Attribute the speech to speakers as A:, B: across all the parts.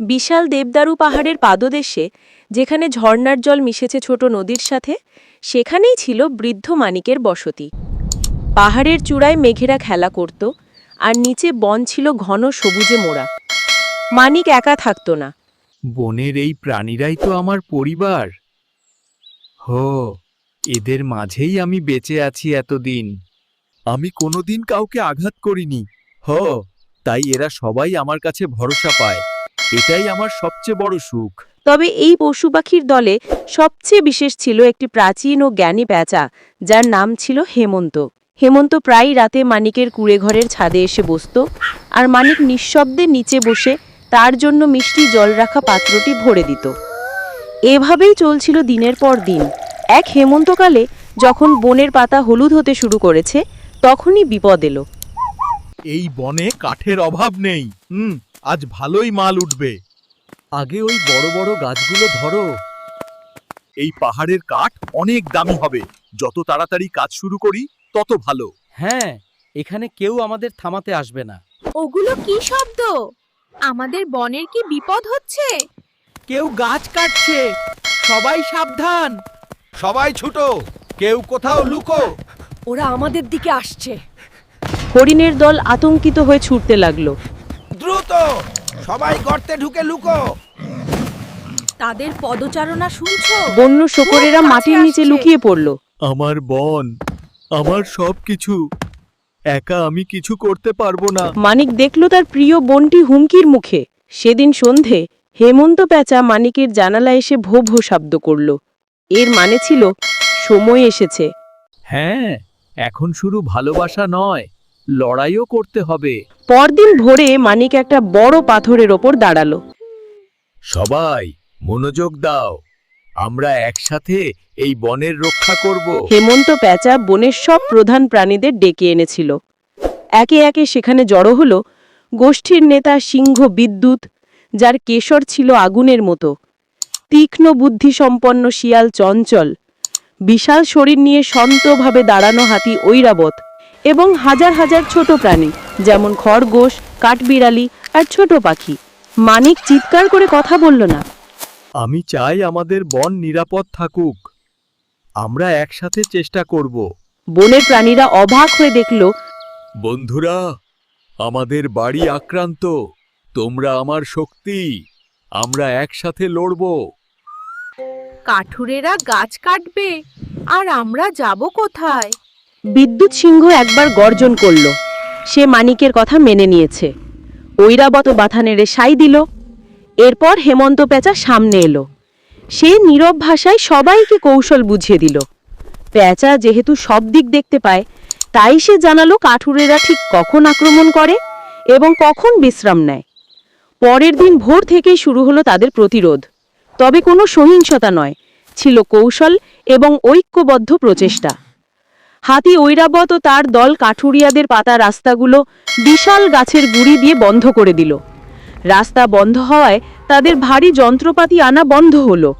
A: বিশাল দেবদারু পাহাড়ের পাদদেশে, যেখানে ঝর্ণার জল মিশেছে ছোট নদীর সাথে, সেখানেই ছিল বৃদ্ধ মানিকের বসতি। পাহাড়ের চূড়ায় মেঘেরা খেলা করত, আর নিচে বন ছিল ঘন সবুজে মোড়া। মানিক একা থাকত না।
B: বনের এই প্রাণীরাই তো আমার পরিবার। হো, এদের মাঝেই আমি বেঁচে আছি এতদিন। আমি কোনোদিন কাউকে আঘাত করিনি। হ, তাই এরা সবাই আমার কাছে ভরসা পায়। এটাই আমার সবচেয়ে বড় সুখ।
A: তবে এই পশু পাখির দলে সবচেয়ে বিশেষ ছিল একটি প্রাচীন ও জ্ঞানী প্যাঁচা যার নাম ছিল হেমন্ত। হেমন্ত প্রায় রাতে মানিকের কুড়েঘরের ছাদে এসে বসত আর মানিক নিঃশব্দে নিচে বসে তার জন্য মিষ্টি জল রাখা পাত্রটি ভরে দিত। এভাবেই চলছিল দিনের পর দিন। এক হেমন্তকালে যখন বনের পাতা হলুদ হতে শুরু করেছে তখনই বিপদ এলো।
B: এই বনে কাঠের অভাব নেই। হুম। আজ ভালোই মাল উঠবে। আগে ওই বড় বড় গাছগুলো ধরো। এই পাহাড়ের কাঠ অনেক দামি হবে। যত তাড়াতাড়ি কাজ শুরু করি তত ভালো।
C: হ্যাঁ এখানে কেউ আমাদের থামাতে আসবে না।
D: ওগুলো কি শব্দ? আমাদের বনের কি বিপদ হচ্ছে?
C: কেউ গাছ কাটছে। সবাই সাবধান।
B: সবাই ছুটো। কেউ কোথাও লুকো।
D: ওরা আমাদের দিকে আসছে।
A: হরিণের দল আতঙ্কিত হয়ে ছুটতে লাগল।
B: দ্রুত! সবাই গর্তে ঢুকে লুকো!
D: তাদের পদচারণা শুনছো?
A: বন্য শকরেরা মাটির নিচে লুকিয়ে পড়ল।
B: আমার বন আমার সব কিছু একা আমি কিছু করতে পারব না।
A: মানিক দেখল তার প্রিয় বোনটি হুমকির মুখে। সেদিন সন্ধে হেমন্ত প্যাঁচা মানিকের জানালা এসে ভো ভো শব্দ করল। এর মানে ছিল সময় এসেছে।
B: হ্যাঁ এখন শুরু ভালোবাসা নয় লড়াইও করতে হবে।
A: পরদিন ভোরে মানিক একটা বড় পাথরের ওপর দাঁড়াল।
B: সবাই মনোযোগ দাও। আমরা একসাথে এই বনের রক্ষা করব।
A: হেমন্ত প্যাঁচা বনের সব প্রধান প্রাণীদের ডেকে এনেছিল। একে একে সেখানে জড়ো হল গোষ্ঠীর নেতা সিংহ বিদ্যুৎ যার কেশর ছিল আগুনের মতো। তীক্ষ্ণ বুদ্ধিসম্পন্ন শিয়াল চঞ্চল বিশাল শরীর নিয়ে শান্তভাবে দাঁড়ানো হাতি ঐরাবত। এবং হাজার হাজার ছোট প্রাণী যেমন খরগোশ কাঠবিড়ালি আর ছোট পাখি। মানিক চিৎকার করে কথা বলল না।
B: আমি চাই আমাদের বন নিরাপদ থাকুক। আমরা একসাথে চেষ্টা করব।
A: বনের প্রাণীরা অবাক হয়ে দেখল
B: বন্ধুরা আমাদের বাড়ি আক্রান্ত। তোমরা আমার শক্তি। আমরা একসাথে লড়ব।
D: কাঠুরেরা গাছ কাটবে আর আমরা যাব কোথায়?
A: বিদ্যুৎ সিংহ একবার গর্জন করল। সে মানিকের কথা মেনে নিয়েছে। ঐরাবত বাথা নেড়ে সাই দিল। এরপর হেমন্ত পেঁচা সামনে এলো। সে নীরব ভাষায় সবাইকে কৌশল বুঝিয়ে দিল। পেঁচা যেহেতু সব দিক দেখতে পায়, তাই সে জানালো কাঠুরেরা ঠিক কখন আক্রমণ করে এবং কখন বিশ্রাম নেয়। পরের দিন ভোর থেকেই শুরু হলো তাদের প্রতিরোধ। তবে কোনো সহিংসতা নয়, ছিল কৌশল এবং ঐক্যবদ্ধ প্রচেষ্টা। হাতি ঐরাবত ও তার দল কাঠুরিয়াদের পাতা রাস্তাগুলো বিশাল গাছের গুড়ি দিয়ে বন্ধ করে দিল। রাস্তা বন্ধ হওয়ায় তাদের ভারী যন্ত্রপাতি আনা বন্ধ হলো।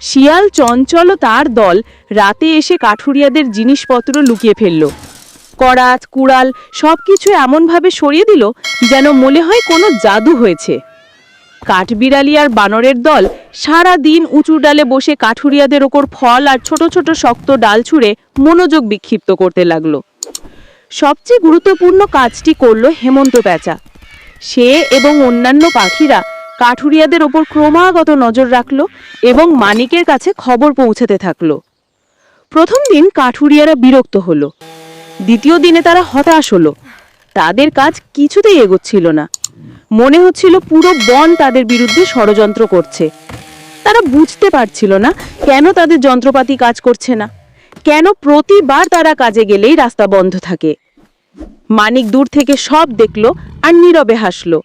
A: শিয়াল চঞ্চল ও তার দল রাতে এসে কাঠুরিয়াদের জিনিসপত্র লুকিয়ে ফেলল। করাত, কুড়াল সব কিছু এমনভাবে সরিয়ে দিল যেন মনে হয় কোনো জাদু হয়েছে। কাঠবিড়ালি আর বানরের দল সারা দিন উঁচু ডালে বসে কাঠুরিয়াদের ওপর ফল আর ছোট ছোট শক্ত ডাল ছুঁড়ে মনোযোগ বিক্ষিপ্ত করতে লাগল। সবচেয়ে গুরুত্বপূর্ণ কাজটি করল হেমন্ত প্যাঁচা। সে এবং অন্যান্য পাখিরা কাঠুরিয়াদের ওপর ক্রমাগত নজর রাখল এবং মানিকের কাছে খবর পৌঁছাতে থাকল। প্রথম দিন কাঠুরিয়ারা বিরক্ত হলো। দ্বিতীয় দিনে তারা হতাশ হলো। তাদের কাজ কিছুতেই এগোচ্ছিল না। মনে হচ্ছিল পুরো বন তাদের বিরুদ্ধে ষড়যন্ত্র করছে। তারা বুঝতে পারছিল না কেন তাদের যন্ত্রপাতি কাজ করছে না। কেন প্রতিবার তারা কাজে গেলেই রাস্তা বন্ধ থাকে। মানিক দূর থেকে সব দেখল আর নীরবে হাসলো।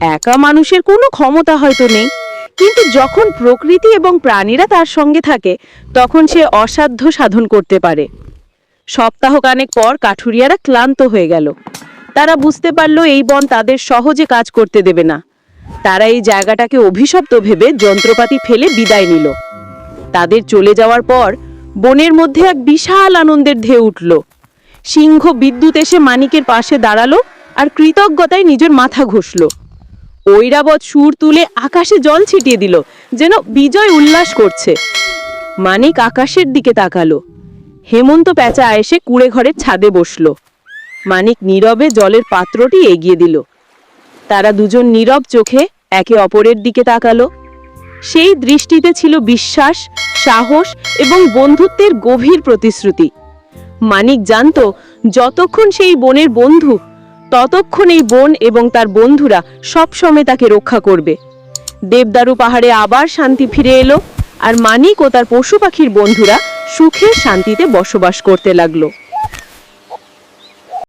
A: একা মানুষের কোনো ক্ষমতা হয়তো নেই। কিন্তু যখন প্রকৃতি এবং প্রাণীরা তার সঙ্গে থাকে, তখন সে অসাধ্য সাধন করতে পারে। সপ্তাহখানেক পর কাঠুরিয়ারা ক্লান্ত হয়ে গেল। তারা বুঝতে পারল এই বন তাদের সহজে কাজ করতে দেবে না। তারা এই জায়গাটাকে অভিশপ্ত ভেবে যন্ত্রপাতি ফেলে বিদায় নিল। তাদের চলে যাওয়ার পর বনের মধ্যে এক বিশাল আনন্দের ঢেউ উঠল। সিংহ বিদ্যুৎ এসে মানিকের পাশে দাঁড়াল আর কৃতজ্ঞতায় নিজের মাথা ঘষল। ঐরাবত সুর তুলে আকাশে জল ছিটিয়ে দিল, যেন বিজয় উল্লাস করছে। মানিক আকাশের দিকে তাকালো। হেমন্ত প্যাঁচা এসে কুড়ে ঘরের ছাদে বসল। মানিক নীরবে জলের পাত্রটি এগিয়ে দিল। তারা দুজন নীরব চোখে একে অপরের দিকে তাকালো। সেই দৃষ্টিতে ছিল বিশ্বাস, সাহস এবং বন্ধুত্বের গভীর প্রতিশ্রুতি। মানিক জানতো, যতক্ষণ সেই বোনের বন্ধু, ততক্ষণ এই বোন এবং তার বন্ধুরা সবসময় তাকে রক্ষা করবে। দেবদারু পাহাড়ে আবার শান্তি ফিরে এলো, আর মানিক ও তার পশু পাখির বন্ধুরা সুখে শান্তিতে বসবাস করতে লাগল।